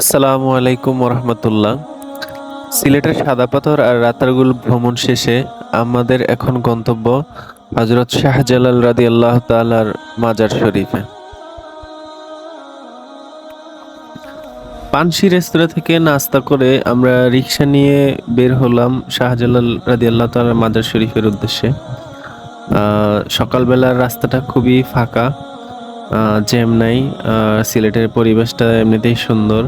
আসসালামু আলাইকুম রহমতুল্লাহ সিলেটের সাদা পাথর আর রাতারগুল ভ্রমণ শেষে আমাদের এখন গন্তব্য হজরত শাহজালাল রাদি আল্লাহ তালার মাজার শরীফে। পানসি রেস্তোরাঁ থেকে নাস্তা করে আমরা রিক্সা নিয়ে বের হলাম শাহজালাল রাদি আল্লাহ তালার মাজার শরীফের উদ্দেশ্যে। সকালবেলার রাস্তাটা খুবই ফাঁকা জ্যাম নাই সিলেটের পরিবেশটা এমনিতেই সুন্দর।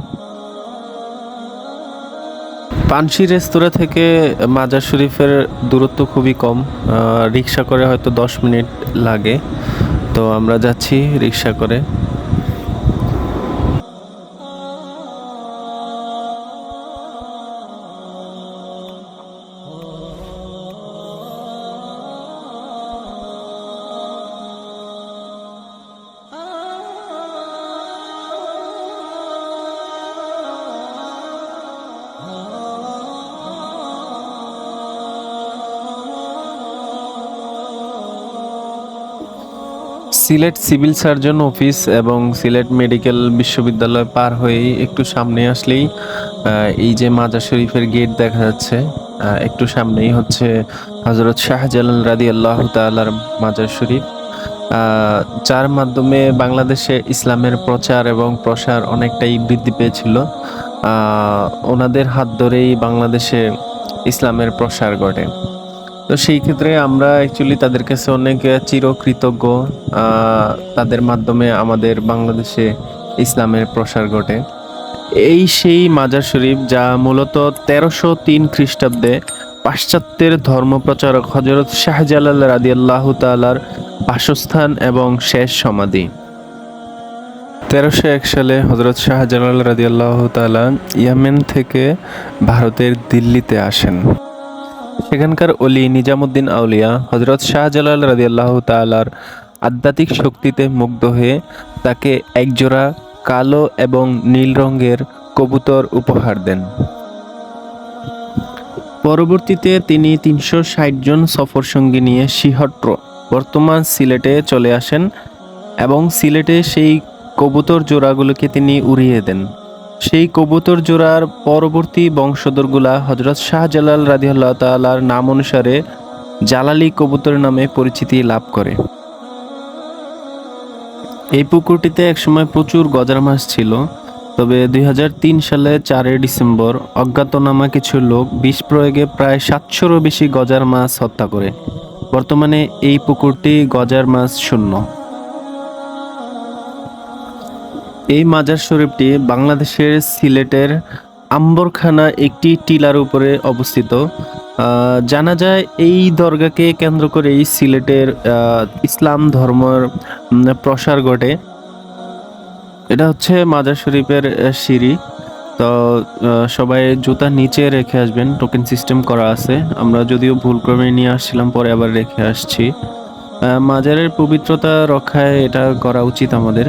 পানসি রেস্তোরাঁ থেকে মাজার শরীফের দূরত্ব খুবই কম রিক্সা করে হয়তো দশ মিনিট লাগে। তো আমরা যাচ্ছি রিক্সা করে। সিলেট সিভিল সার্জন অফিস এবং সিলেট মেডিকেল বিশ্ববিদ্যালয় পার হয়েই একটু সামনে আসলেই এই যে মাজার শরীফের গেট দেখা যাচ্ছে একটু সামনেই হচ্ছে হজরত শাহজালাল রাদি আল্লাহ তালার মাজার শরীফ যার মাধ্যমে বাংলাদেশে ইসলামের প্রচার এবং প্রসার অনেকটাই বৃদ্ধি পেয়েছিল ওনাদের হাত ধরেই বাংলাদেশে ইসলামের প্রসার ঘটে। তো সেই ক্ষেত্রে আমরা অ্যাকচুয়ালি তাদের কাছে অনেক চিরকৃতজ্ঞ তাদের মাধ্যমে আমাদের বাংলাদেশে ইসলামের প্রসার ঘটে। এই সেই মাজার শরীফ যা মূলত তেরোশো তিন খ্রিস্টাব্দে পাশ্চাত্যের ধর্মপ্রচারক হজরত শাহজালাল রাদিয়াল্লাহ তালার বাসস্থান এবং শেষ সমাধি। তেরোশো এক সালে হজরত শাহজালাল রাদিয়াল্লাহ তালা ইয়ামেন থেকে ভারতের দিল্লিতে আসেন। সেখানকার অলি নিজামুদ্দিন আউলিয়া হজরত শাহজালাল রাদিয়াল্লাহু তাআলার আধ্যাত্মিক শক্তিতে মুগ্ধ হয়ে তাকে একজোড়া কালো এবং নীল রঙের কবুতর উপহার দেন। পরবর্তীতে তিনি তিনশো ষাট জন সফর সঙ্গী নিয়ে সিহট্র বর্তমান সিলেটে চলে আসেন এবং সিলেটে সেই কবুতর জোড়াগুলোকে তিনি উড়িয়ে দেন। সেই কবুতর জোড়ার পরবর্তী বংশধরগুলা হজরত শাহজালাল রাদিয়াল্লাহ তাআলার নাম অনুসারে জালালি কবুতর নামে পরিচিতি লাভ করে। এই পুকুরটিতে একসময় প্রচুর গজার মাছ ছিল, তবে দুই হাজার তিন সালে চারই ডিসেম্বর অজ্ঞাতনামা কিছু লোক বিষ প্রয়োগে প্রায় সাতশোরও বেশি গজার মাছ হত্যা করে। বর্তমানে এই পুকুরটি গজার মাছ শূন্য। এই মাজার শরীফটি বাংলাদেশের সিলেটের আম্বরখানা একটি টিলার উপরে অবস্থিত। জানা যায় এই দরগাকে কেন্দ্র করেই সিলেটের ইসলাম ধর্মের প্রসার ঘটে। এটা হচ্ছে মাজার শরীফের সিঁড়ি। তো সবাই জুতা নিচে রেখে আসবেন। টোকেন সিস্টেম করা আছে। আমরা যদিও ভুল ক্রমে নিয়ে আসছিলাম, পরে আবার রেখে আসছি। মাজারের পবিত্রতা রক্ষায় এটা করা উচিত আমাদের।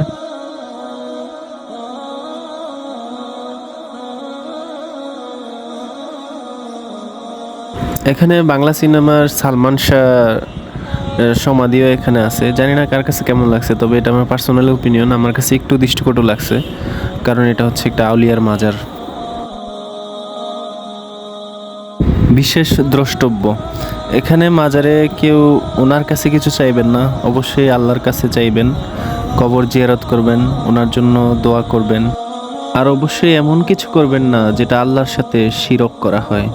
এখানে বাংলা সিনেমার সালমান শাহ সমাধিও এখানে আছে। জানি না কার কাছে কেমন লাগছে, তবে এটা আমার পার্সোনাল ওপিনিয়ন আমার কাছে একটু দৃষ্টিকটু লাগছে, কারণ এটা হচ্ছে একটা আউলিয়ার মাজার। বিশেষ দ্রষ্টব্য, এখানে মাজারে কেউ ওনার কাছে কিছু চাইবেন না, অবশ্যই আল্লাহর কাছে চাইবেন, কবর জিয়ারত করবেন, ওনার জন্য দোয়া করবেন। আর অবশ্যই এমন কিছু করবেন না, যেটা আল্লাহর সাথে শিরক করা হয়।